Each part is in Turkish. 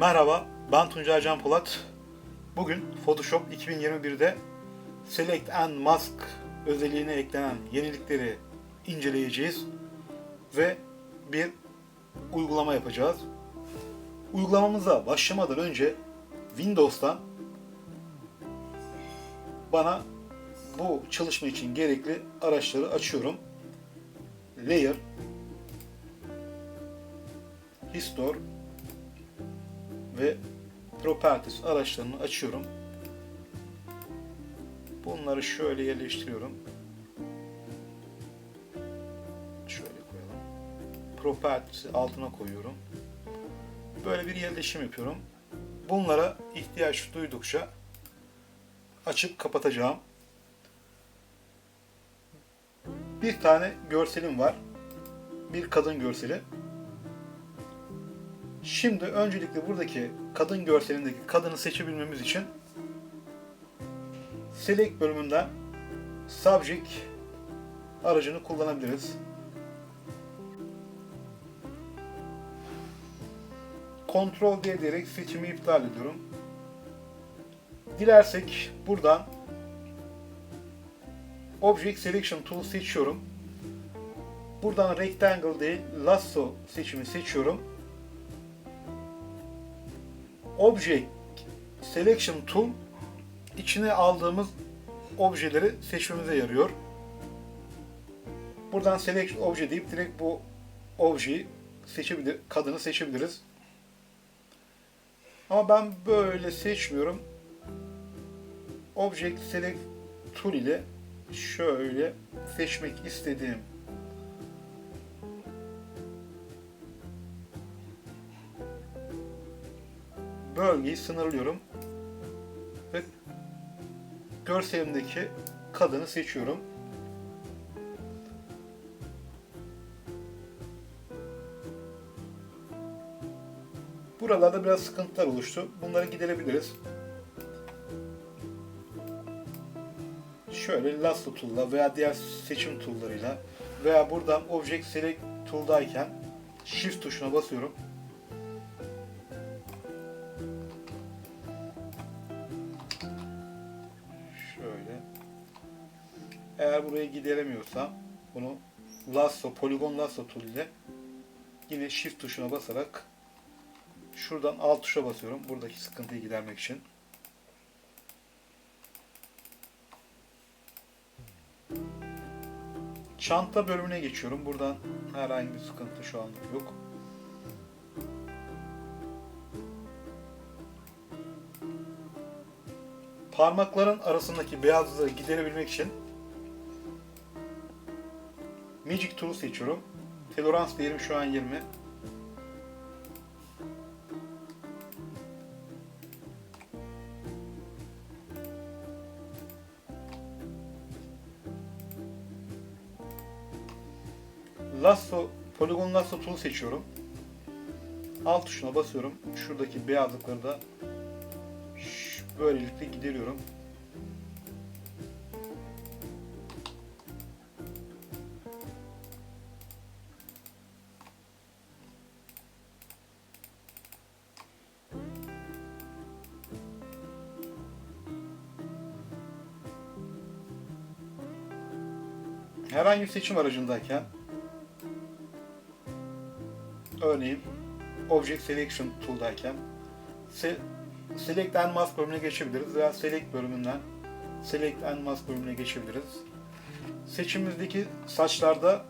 Merhaba, ben Tuncay Can Polat. Bugün Photoshop 2021'de Select and Mask özelliğine eklenen yenilikleri inceleyeceğiz ve bir uygulama yapacağız. Uygulamamıza başlamadan önce Windows'tan bana bu çalışma için gerekli araçları açıyorum. Layer, Restore ve Properties araçlarını açıyorum. Bunları şöyle yerleştiriyorum. Şöyle koyalım. Properties'i altına koyuyorum. Böyle bir yerleşim yapıyorum. Bunlara ihtiyaç duydukça açıp kapatacağım. Bir tane görselim var. Bir kadın görseli. Şimdi öncelikle buradaki kadın görselindeki kadını seçebilmemiz için Select bölümünden Subject aracını kullanabiliriz. Ctrl D diyerek seçimi iptal ediyorum. Dilersek buradan Object Selection Tool seçiyorum. Buradan Rectangle değil Lasso seçimi seçiyorum. Object Selection Tool içine aldığımız objeleri seçmemize yarıyor. Buradan Select Obje deyip direkt bu objeyi seçebilir, kadını seçebiliriz. Ama ben böyle seçmiyorum. Object Select Tool ile şöyle seçmek istediğim bölgeyi sınırlıyorum ve görselimdeki kadını seçiyorum. Buralarda biraz sıkıntılar oluştu. Bunları giderebiliriz. Şöyle lasso tool'la veya diğer seçim tool'larıyla veya buradan Object Select tool'dayken Shift tuşuna basıyorum. Gideremiyorsam bunu lasso, poligon lasso tool ile yine shift tuşuna basarak şuradan alt tuşa basıyorum. Buradaki sıkıntıyı gidermek için. Çanta bölümüne geçiyorum. Buradan herhangi bir sıkıntı şu anlık yok. Parmakların arasındaki beyazlığı giderebilmek için Magic Tool seçiyorum. Tolerans değerim şu an 20. Lasso, Polygon Lasso Tool seçiyorum. Alt tuşuna basıyorum. Şuradaki beyazlıkları da böylelikle gideriyorum. Herhangi bir seçim aracındayken örneğin Object Selection Tool'dayken se Select and Mask bölümüne geçebiliriz veya Select bölümünden Select and Mask bölümüne geçebiliriz. Seçimimizdeki saçlarda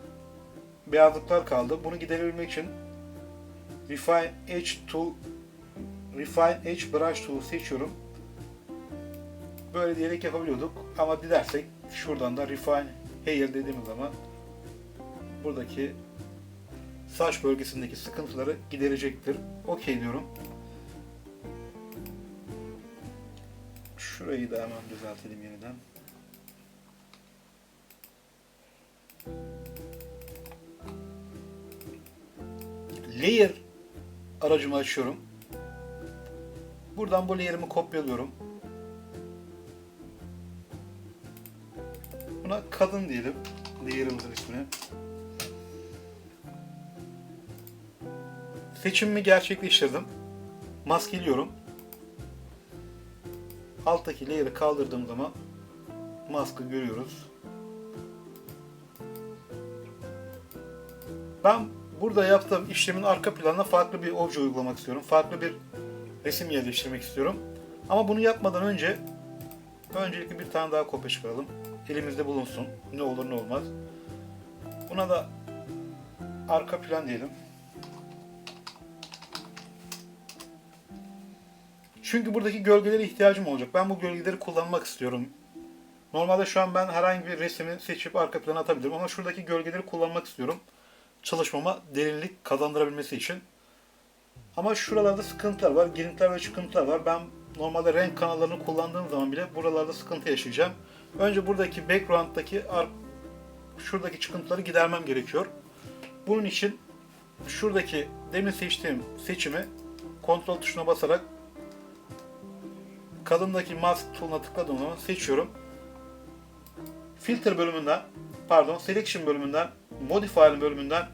beyazlıklar kaldı. Bunu giderebilmek için Refine Edge Tool Refine Edge Brush Tool seçiyorum. Böyle diyerek yapabiliyorduk ama dilersek şuradan da Refine Hair dediğimiz zaman buradaki saç bölgesindeki sıkıntıları giderecektir. Okey diyorum. Şurayı da hemen düzeltelim yeniden. Layer aracımı açıyorum. Buradan bu layer'ımı kopyalıyorum. Buna kadın diyelim. Layer'ımızın ismini. Seçimimi gerçekleştirdim. maskeliyorum. Alttaki layer'ı kaldırdığım zaman maskı görüyoruz. Ben burada yaptığım işlemin arka planına farklı bir obje uygulamak istiyorum. Farklı bir resim yerleştirmek istiyorum. Ama bunu yapmadan önce öncelikle bir tane daha kopya çıkaralım. Elimizde bulunsun. Ne olur ne olmaz. Buna da arka plan diyelim. Çünkü buradaki gölgelere ihtiyacım olacak. Ben bu gölgeleri kullanmak istiyorum. Normalde şu an ben herhangi bir resmi seçip arka plana atabilirim ama şuradaki gölgeleri kullanmak istiyorum. Çalışmama derinlik kazandırabilmesi için. Ama şuralarda sıkıntılar var, girintiler ve çıkıntılar var. Ben normalde renk kanallarını kullandığım zaman bile buralarda sıkıntı yaşayacağım. Önce buradaki background'daki şuradaki çıkıntıları gidermem gerekiyor. Bunun için şuradaki demin seçtiğim seçimi kontrol tuşuna basarak kadındaki mask tool'una tıkladığım zaman seçiyorum. Filter bölümünden, pardon selection bölümünden, modify bölümünden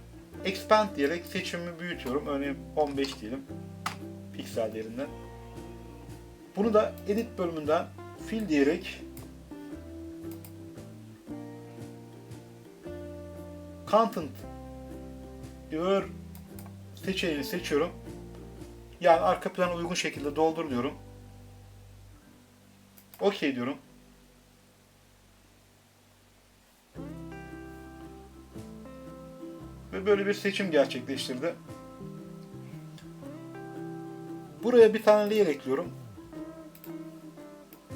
expand diyerek seçimimi büyütüyorum. Örneğin 15 diyelim piksel değerinden. Bunu da edit bölümünden fill diyerek content diyor seçeneğini seçiyorum. Yani arka plana uygun şekilde doldur diyorum. Okey diyorum. Ve böyle bir seçim gerçekleştirdi. Buraya bir tane layer ekliyorum.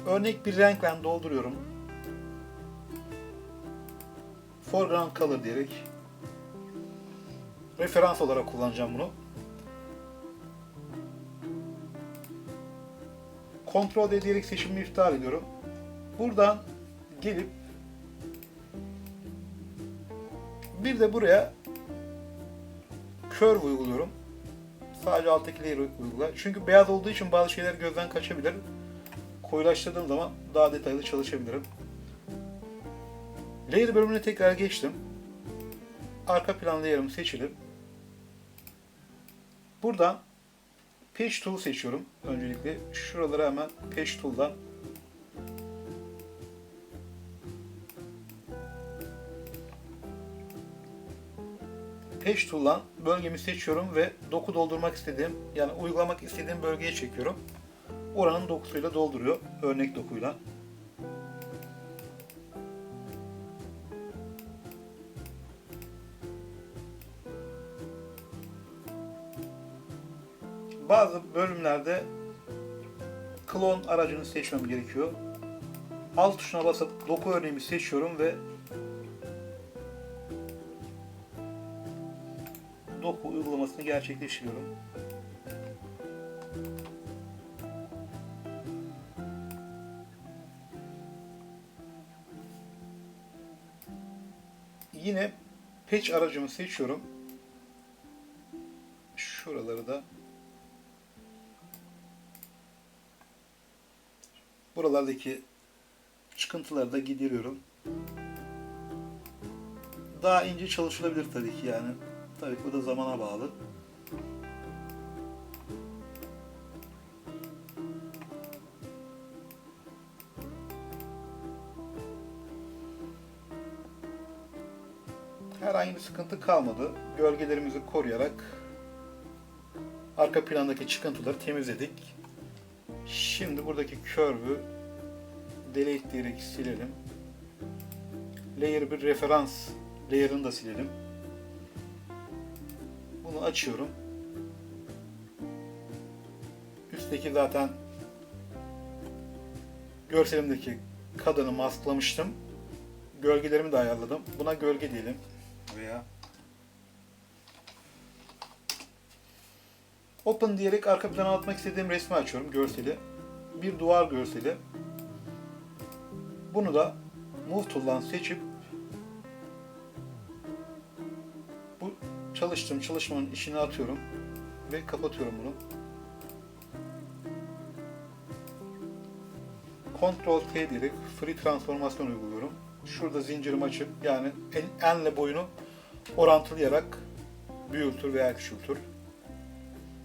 Örnek bir renkle dolduruyorum. Foreground color diyerek referans olarak kullanacağım bunu. Ctrl D diyerek seçimimi iptal ediyorum. Buradan gelip bir de buraya curve uyguluyorum. Sadece alttaki layer uygula. Çünkü beyaz olduğu için bazı şeyler gözden kaçabilir. Koyulaştırdığım zaman daha detaylı çalışabilirim. Layer bölümüne tekrar geçtim. Arka plan layer'ım seçili. Buradan Page Tool seçiyorum öncelikle. Şuralara hemen Page Tool'dan Page Tool'dan bölgemi seçiyorum ve doku doldurmak istediğim yani uygulamak istediğim bölgeye çekiyorum. Oranın dokusuyla dolduruyor. Örnek dokuyla. Bazı bölümlerde klon aracını seçmem gerekiyor. Alt tuşuna basıp doku örneğimi seçiyorum ve doku uygulamasını gerçekleştiriyorum. Yine patch aracımı seçiyorum. Şuraları da buralardaki çıkıntıları da gideriyorum. Daha ince çalışılabilir tabii ki yani. Tabii bu da zamana bağlı. Herhangi bir sıkıntı kalmadı. Gölgelerimizi koruyarak arka plandaki çıkıntıları temizledik. Şimdi buradaki curve'ü delete diyerek silelim. Layer bir referans layer'ını da silelim. Bunu açıyorum. Üstteki zaten görselimdeki kadını masklamıştım. Gölgelerimi de ayarladım. Buna gölge diyelim. Veya Open diyerek arka plana atmak istediğim resmi açıyorum. Görseli. Bir duvar görseli. Bunu da Move Tool'dan seçip bu çalıştığım çalışmanın işini atıyorum ve kapatıyorum bunu. Ctrl T diyerek free transformasyon uyguluyorum. Şurada zincirimi açıp yani en, enle boyunu orantılayarak büyütür veya küçültür.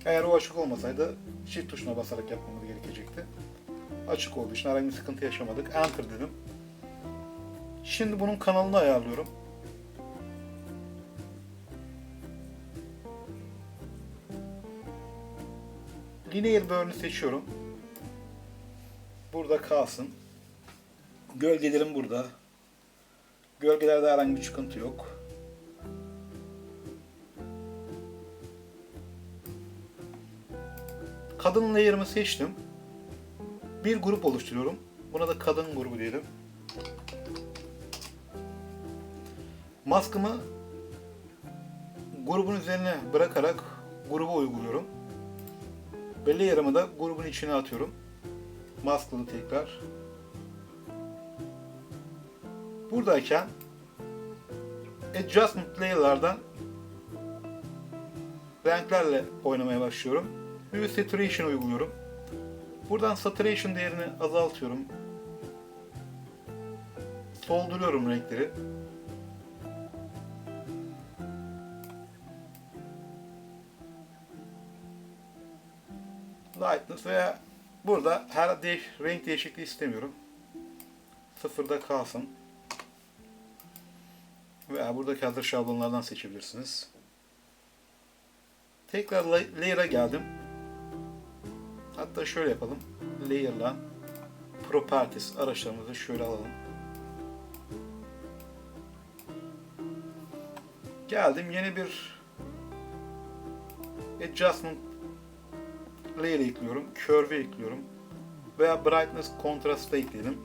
Eğer o açık olmasaydı shift tuşuna basarak yapmamız gerekecekti. Açık olduğu için herhangi bir sıkıntı yaşamadık. Enter dedim. Şimdi bunun kanalını ayarlıyorum. Linear Burn'ü seçiyorum. Burada kalsın. Gölgelerim burada. Gölgelerde herhangi bir sıkıntı yok. Kadın layer'ımı seçtim. Bir grup oluşturuyorum. Buna da kadın grubu diyelim. Maskımı grubun üzerine bırakarak gruba uyguluyorum. Ve layer'ımı da grubun içine atıyorum. Masklı tekrar. Buradayken Adjustment layer'lardan renklerle oynamaya başlıyorum. Ve saturation uyguluyorum. Buradan saturation değerini azaltıyorum. Solduruyorum renkleri. Lightness veya burada her değiş, renk değişikliği istemiyorum. Sıfırda kalsın. Veya buradaki hazır şablonlardan seçebilirsiniz. Tekrar la- layer'a geldim. Hatta şöyle yapalım. Layer'la Properties araçlarımızı şöyle alalım. Geldim yeni bir Adjustment layer ekliyorum. Curve ekliyorum. Veya Brightness Contrast da ekleyelim.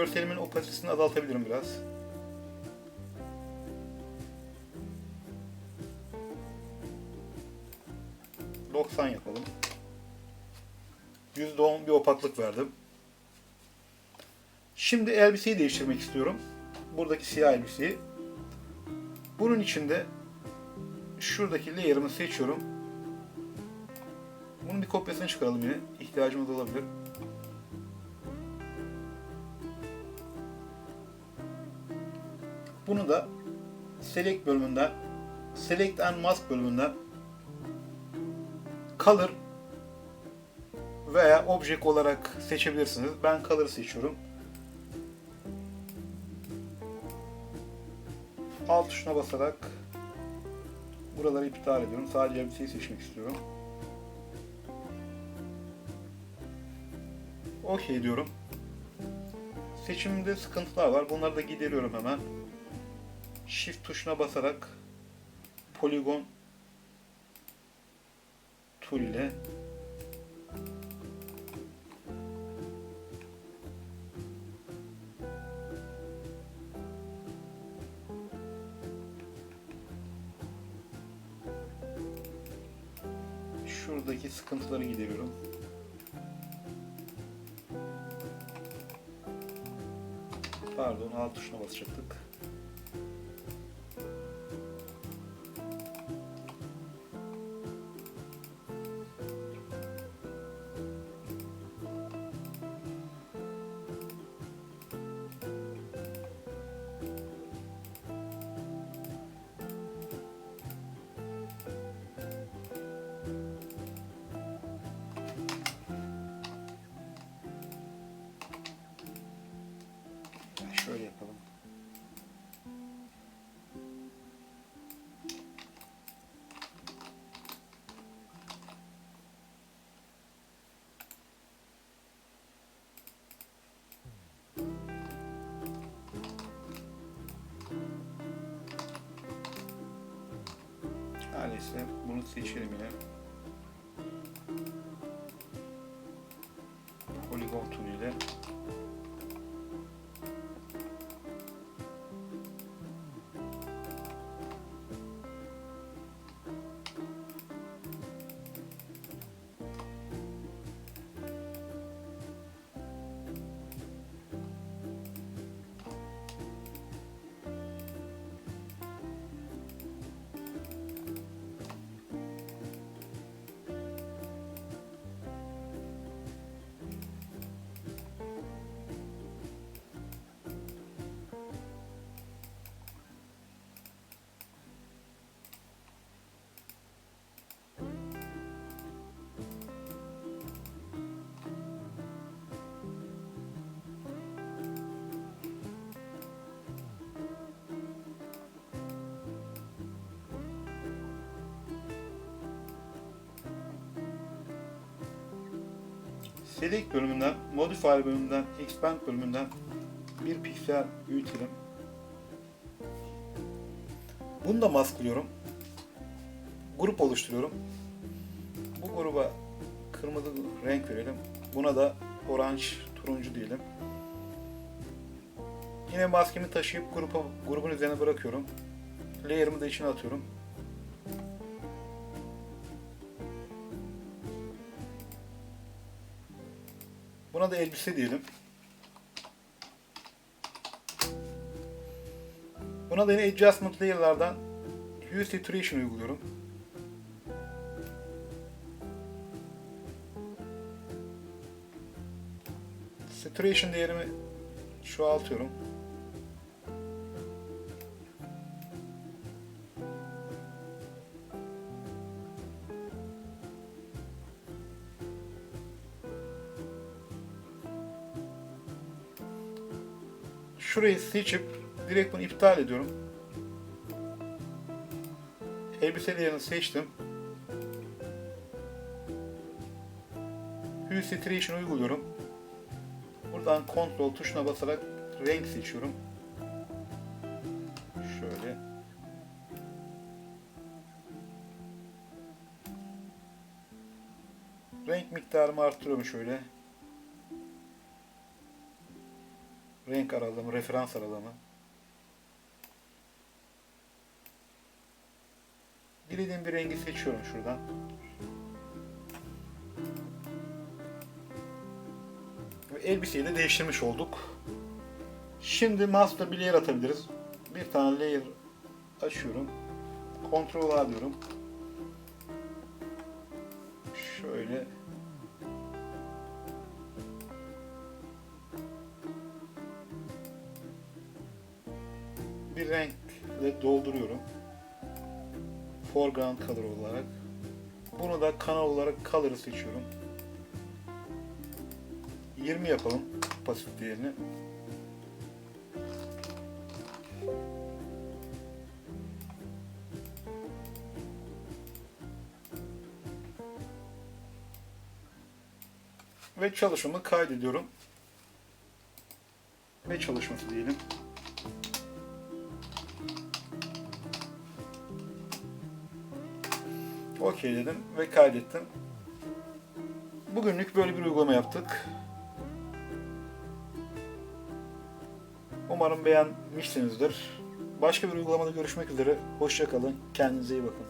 Görselimin opasitesini azaltabilirim biraz. ...90 yapalım. %10 bir opaklık verdim. Şimdi elbiseyi değiştirmek istiyorum. Buradaki siyah elbiseyi. Bunun içinde şuradaki layer'ımı seçiyorum. Bunun bir kopyasını çıkaralım yine. İhtiyacımız olabilir. Bunu da Select bölümünden Select and Mask bölümünden Color veya Object olarak seçebilirsiniz. Ben Color seçiyorum. Alt tuşuna basarak buraları iptal ediyorum. Sadece elbiseyi seçmek istiyorum. OK diyorum. Seçimde sıkıntılar var. Bunları da gideriyorum hemen. Shift tuşuna basarak poligon tool ile şuradaki sıkıntıları gideriyorum. Pardon, alt tuşuna basacaktık. Neyse bunu seçelim yine. Select bölümünden, Modifier bölümünden, Expand bölümünden bir piksel büyütelim. Bunu da masklıyorum. Grup oluşturuyorum. Bu gruba kırmızı renk verelim. Buna da orange, turuncu diyelim. Yine maskemi taşıyıp grupa, grubun üzerine bırakıyorum. Layer'ımı da içine atıyorum. Buna da elbise diyelim. Buna da yine adjustment layer'lardan hue saturation uyguluyorum. Saturation değerimi çoğaltıyorum. Şurayı seçip direkt bunu iptal ediyorum. Elbise yerini seçtim. Hue Saturation uyguluyorum. Buradan Ctrl tuşuna basarak renk seçiyorum. Şöyle. Renk miktarımı arttırıyorum şöyle. Renk aralığımı, referans aralığımı. Dilediğim bir rengi seçiyorum şuradan. Elbiseyi de değiştirmiş olduk. Şimdi master bir layer atabiliriz. Bir tane layer açıyorum. Ctrl A diyorum. Şöyle bir renkle dolduruyorum. Foreground color olarak. Bunu da kanal olarak color'ı seçiyorum. 20 yapalım pasif değerini. Ve çalışımı kaydediyorum. Ve çalışması diyelim. Okey dedim ve kaydettim. Bugünlük böyle bir uygulama yaptık. Umarım beğenmişsinizdir. Başka bir uygulamada görüşmek üzere. Hoşçakalın. Kendinize iyi bakın.